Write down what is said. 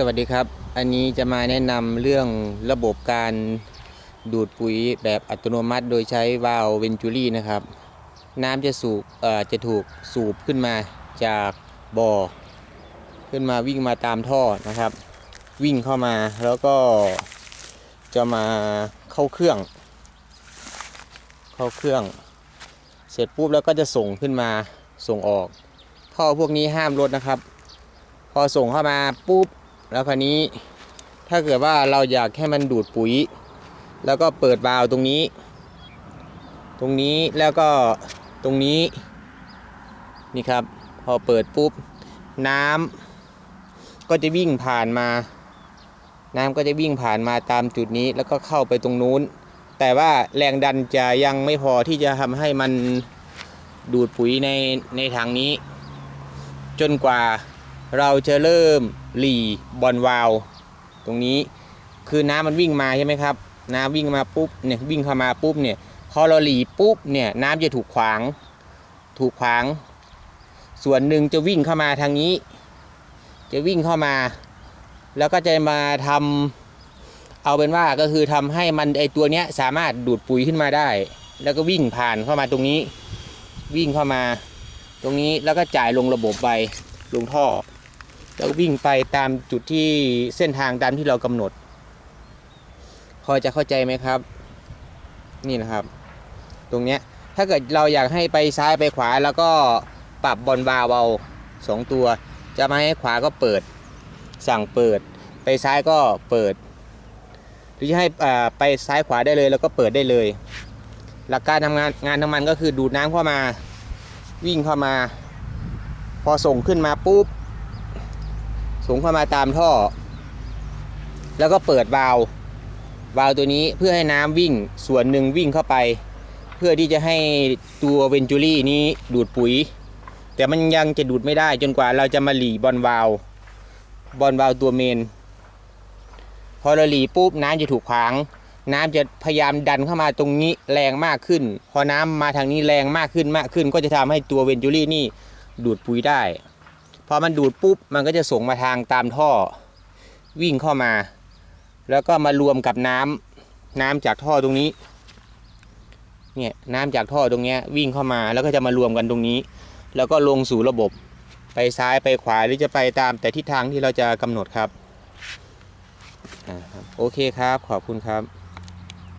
สวัสดีครับ อันนี้จะมาแนะนำเรื่องระบบการดูดปุ๋ยแบบอัตโนมัติ โดยใช้วาล์วเวนจูรี่นะครับ น้ำจะสูบจะถูกสูบขึ้นมาจากบ่อ ขึ้นมาวิ่งมาตามท่อนะครับ วิ่งเข้ามาแล้วก็จะมาเข้าเครื่อง เข้าเครื่อง เสร็จปุ๊บแล้วก็จะส่งขึ้นมาส่งออก ท่อพวกนี้ห้ามลดนะครับพอส่งเข้ามาปุ๊บ แล้วคราวนี้ถ้าเกิดว่าเราอยากให้มันดูดปุ๋ย แล้วก็เปิดวาล์วตรงนี้ ตรงนี้แล้วก็ตรงนี้นี่ครับ พอเปิดปุ๊บน้ำก็จะวิ่งผ่านมา น้ำก็จะวิ่งผ่านมาตามจุดนี้แล้วก็เข้าไปตรงนู้น แต่ว่าแรงดันจะยังไม่พอที่จะทำให้มันดูดปุ๋ยในในทางนี้ จนกว่า เราจะเริ่มหลีบอลวาล์วตรงนี้คือน้ำมันวิ่งมาใช่ไหมครับ น้ำวิ่งมาปุ๊บเนี่ยวิ่งเข้ามาปุ๊บเนี่ยพอเราหลีปุ๊บเนี่ยน้ำจะถูกขวาง ถูกขวาง ส่วนหนึ่งจะวิ่งเข้ามาทางนี้ จะวิ่งเข้ามา แล้วก็จะมาทำเอาเป็นว่าก็คือทำให้มันไอตัวเนี้ยสามารถดูดปุ๋ยขึ้นมาได้ แล้วก็วิ่งผ่านเข้ามาตรงนี้ วิ่งเข้ามา ตรงนี้แล้วก็จ่ายลงระบบไปลงท่อ แล้ววิ่งไปตามจุดที่เส้นทางตามที่เรากำหนด พอจะเข้าใจไหมครับ นี่นะครับ ตรงเนี้ยถ้าเกิดเราอยากให้ไปซ้ายไปขวาแล้วก็ปรับบอลวาเอาสองตัว จะมาให้ขวาก็เปิด สั่งเปิด ไปซ้ายก็เปิด หรือจะให้ไปซ้ายขวาได้เลยแล้วก็เปิดได้เลย หลักการทำงานงานของมันก็คือดูดน้ำเข้ามา วิ่งเข้ามา พอส่งขึ้นมาปุ๊บ ส่งเข้ามาตามท่อ แล้วก็เปิดวาล์ววาล์วตัวนี้เพื่อให้น้ำวิ่งส่วนหนึ่งวิ่งเข้าไป เพื่อที่จะให้ตัวเวนจูรี่นี้ดูดปุ๋ย แต่มันยังจะดูดไม่ได้จนกว่าเราจะมาหลีบอลวาล์วบอลวาล์วตัวเมน พอเราหลีปุ๊บน้ำจะถูกขวาง น้ำจะพยายามดันเข้ามาตรงนี้แรงมากขึ้น พอน้ำมาทางนี้แรงมากขึ้นมากขึ้น ก็จะทำให้ตัวเวนจูรี่นี่ดูดปุ๋ยได้ พอมันดูดปุ๊บมันก็จะส่งมาทางตามท่อวิ่งเข้ามา แล้วก็มารวมกับน้ำน้ำจากท่อตรงนี้เนี่ยน้ำจากท่อตรงเนี้ยวิ่งเข้ามาแล้วก็จะมารวมกันตรงนี้ แล้วก็ลงสู่ระบบไปซ้ายไปขวาหรือจะไปตามแต่ทิศทางที่เราจะกำหนดครับโอเคครับขอบคุณครับ